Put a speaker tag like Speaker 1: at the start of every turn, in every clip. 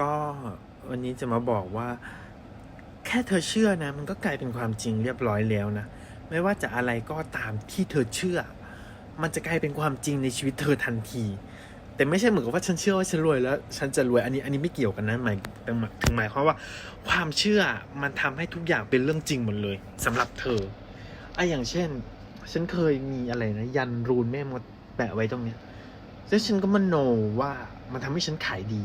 Speaker 1: ก็วันนี้จะมาบอกว่า แค่เธอเชื่อนะ มันก็กลายเป็นความจริงเรียบร้อยแล้วนะ ไม่ว่าจะอะไรก็ตามที่เธอเชื่อ มันจะกลายเป็นความจริงในชีวิตเธอทันที แต่ไม่ใช่เหมือนกับว่าฉันเชื่อว่าฉันรวยแล้ว ฉันจะรวยอันนี้อันนี้ไม่เกี่ยวกันนะหมายถึงถึงหมายความว่า ความเชื่อมันทำให้ทุกอย่างเป็นเรื่องจริงหมดเลยสำหรับเธอไอะอย่างเช่น ฉันเคยมีอะไรนะ ยันรูนแม่มดแปะไว้ตรงเนี้ยแล้วฉันก็มโนว่ามันทำให้ฉันขายดี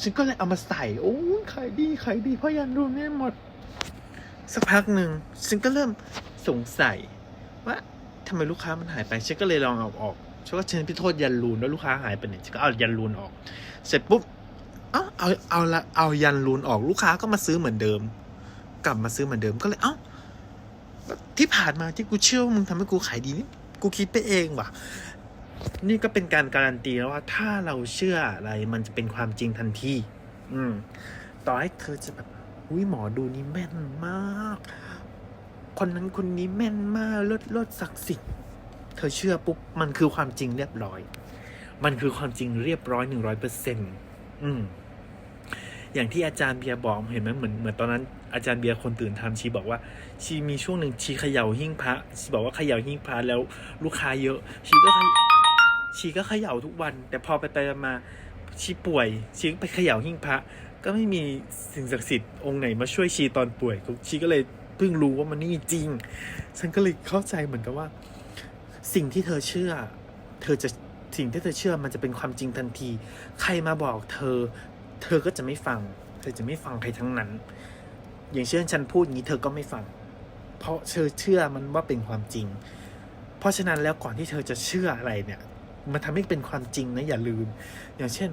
Speaker 1: ฉันก็เลยเอามาใส่ โอ้ยขายดีขายดีเพราะยันรูนแม่มด สักพักหนึ่งฉันก็เริ่มสงสัย ว่าทำไมลูกค้ามันหายไปฉันก็เลยลองเอาออกฉันก็เชิญพี่โทษยันรูนแล้วลูกค้าหายไปไหนฉันก็เอายันรูนออก เสร็จปุ๊บเอ้าเอาเอาละเอายันรูนออกลูกค้าก็มาซื้อเหมือนเดิม กลับมาซื้อเหมือนเดิมก็เลยเอ้าที่ผ่านมาที่กูเชื่อว่ามึงทำให้กูขายดีนี่กูคิดไปเองว่ะ นี่ก็เป็นการการันตีแล้วว่าถ้าเราเชื่ออะไรมันจะเป็นความจริงทันที อืม ต่อให้เธอจะแบบอุ้ยหมอดูนี่แม่นมาก คนนั้นคนนี้แม่นมากลดลดศักดิ์สิทธิ์ เธอเชื่อปุ๊บมันคือความจริงเรียบร้อย มันคือความจริงเรียบร้อยหนึ่งร้อยเปอร์เซ็นต์อืม อย่างที่อาจารย์เบียร์บอกเห็นไหมเหมือนเหมือนตอนนั้นอาจารย์เบียร์คนตื่นทำชีบอกว่า ชีมีช่วงหนึ่งชีเขย่าหิ้งพระชีบอกว่าเขย่าหิ้งพระแล้วลูกค้าเยอะชีก็ ชีก็เขย่าทุกวัน แต่พอไปไปมาชีป่วยชีก็ไปเขย่าหิ้งพระ ก็ไม่มีสิ่งศักดิ์สิทธิ์องค์ไหนมาช่วยชีตอนป่วยชีก็เลยเพิ่งรู้ว่ามันไม่จริง ฉันก็เลยเข้าใจเหมือนกับว่า สิ่งที่เธอเชื่อ เธอจะสิ่งที่เธอเชื่อมันจะเป็นความจริงทันที ใครมาบอกเธอ เธอก็จะไม่ฟัง เธอจะไม่ฟังใครทั้งนั้น อย่างเช่นฉันพูดอย่างนี้เธอก็ไม่ฟัง เพราะเธอเชื่อมันว่าเป็นความจริง เพราะฉะนั้นแล้วก่อนที่เธอจะเชื่ออะไรเนี่ย มันทำให้เป็นความจริงนะอย่าลืม อย่างเช่น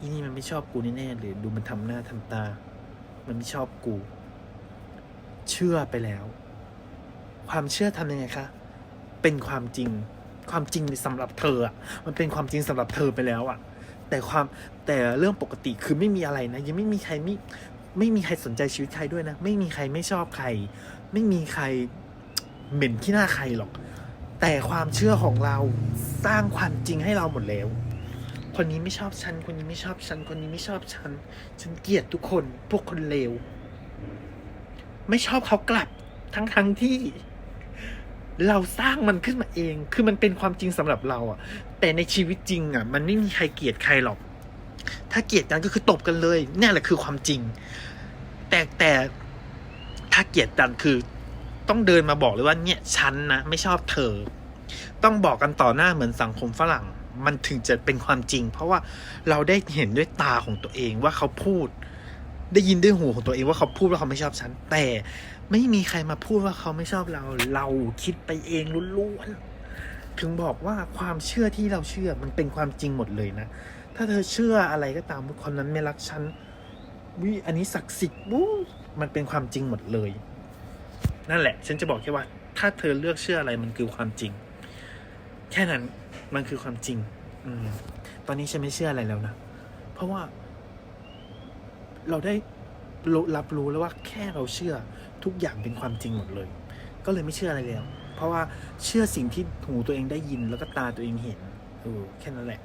Speaker 1: อีนี่มันไม่ชอบกูแน่ๆเลยดูมันทำหน้าทำตา มันไม่ชอบกู เชื่อไปแล้ว ความเชื่อทำยังไงคะ เป็นความจริง ความจริงสำหรับเธออะมันเป็นความจริงสำหรับเธอไปแล้วอะ แต่ความแต่เรื่องปกติคือไม่มีอะไรนะ ยังไม่มีใครไม่ไม่มีใครสนใจชีวิตใครด้วยนะ ไม่มีใครไม่ชอบใคร ไม่มีใครเหม็นที่หน้าใครหรอก แต่ความเชื่อของเราสร้างความจริงให้เราหมดแล้ว คนนี้ไม่ชอบฉัน คนนี้ไม่ชอบฉัน คนนี้ไม่ชอบฉัน ฉันเกลียดทุกคน พวกคนเลว ไม่ชอบเขากลับ ทั้งทั้งๆที่ เราสร้างมันขึ้นมาเอง คือมันเป็นความจริงสำหรับเราอะแต่ในชีวิตจริงอะมันไม่มีใครเกลียดใครหรอก ถ้าเกลียดกันก็คือตบกันเลยนี่แหละคือความจริง แต่แต่ถ้าเกลียดกันคือ ต้องเดินมาบอกเลยว่าเนี่ยฉันนะไม่ชอบเธอ ต้องบอกกันต่อหน้าเหมือนสังคมฝรั่ง มันถึงจะเป็นความจริง เพราะว่าเราได้เห็นด้วยตาของตัวเองว่าเขาพูด ได้ยินด้วยหูของตัวเองว่าเขาพูดว่าเขาไม่ชอบฉัน แต่ไม่มีใครมาพูดว่าเขาไม่ชอบเรา เราคิดไปเองล้วนๆถึงบอกว่าความเชื่อที่เราเชื่อมันเป็นความจริงหมดเลยนะ ถ้าเธอเชื่ออะไรก็ตามคนนั้นไม่รักฉันวิอันนี้ศักดิ์สิทธิ์วู้มันเป็นความจริงหมดเลย นั่นแหละ ฉันจะบอกแค่ว่า ถ้าเธอเลือกเชื่ออะไรมันคือความจริง แค่นั้นมันคือความจริง อืม ตอนนี้ฉันไม่เชื่ออะไรแล้วนะเพราะว่า เราได้รับรู้แล้วว่าแค่เราเชื่อทุกอย่างเป็นความจริงหมดเลย ก็เลยไม่เชื่ออะไรแล้ว เพราะว่าเชื่อสิ่งที่หูตัวเองได้ยินแล้วก็ตาตัวเองเห็นเออแค่นั้นแหละ